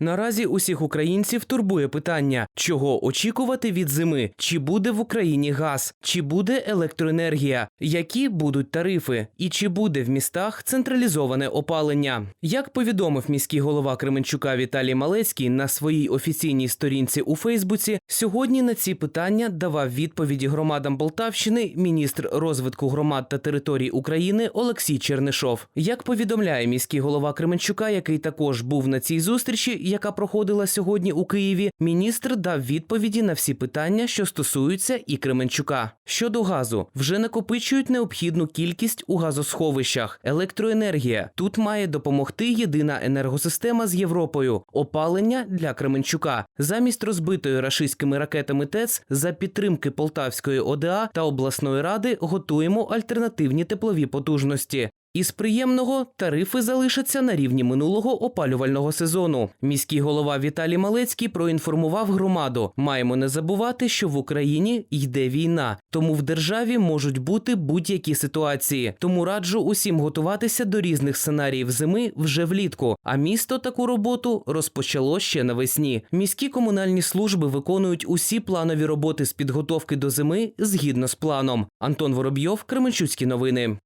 Наразі усіх українців турбує питання, чого очікувати від зими, чи буде в Україні газ, чи буде електроенергія, які будуть тарифи, і чи буде в містах централізоване опалення. Як повідомив міський голова Кременчука Віталій Малецький на своїй офіційній сторінці у Фейсбуці, сьогодні на ці питання давав відповіді громадам Полтавщини міністр розвитку громад та територій України Олексій Чернишов. Як повідомляє міський голова Кременчука, який також був на цій зустрічі, яка проходила сьогодні у Києві, міністр дав відповіді на всі питання, що стосуються і Кременчука. Щодо газу, вже накопичують необхідну кількість у газосховищах. Електроенергія тут має допомогти єдина енергосистема з Європою. Опалення для Кременчука замість розбитої рашистськими ракетами ТЕЦ за підтримки Полтавської ОДА та обласної ради готуємо альтернативні теплові потужності. Із приємного тарифи залишаться на рівні минулого опалювального сезону. Міський голова Віталій Малецький проінформував громаду: маємо не забувати, що в Україні йде війна, тому в державі можуть бути будь-які ситуації. Тому раджу усім готуватися до різних сценаріїв зими вже влітку. А місто таку роботу розпочало ще навесні. Міські комунальні служби виконують усі планові роботи з підготовки до зими згідно з планом. Антон Воробйов, Кременчуцькі новини.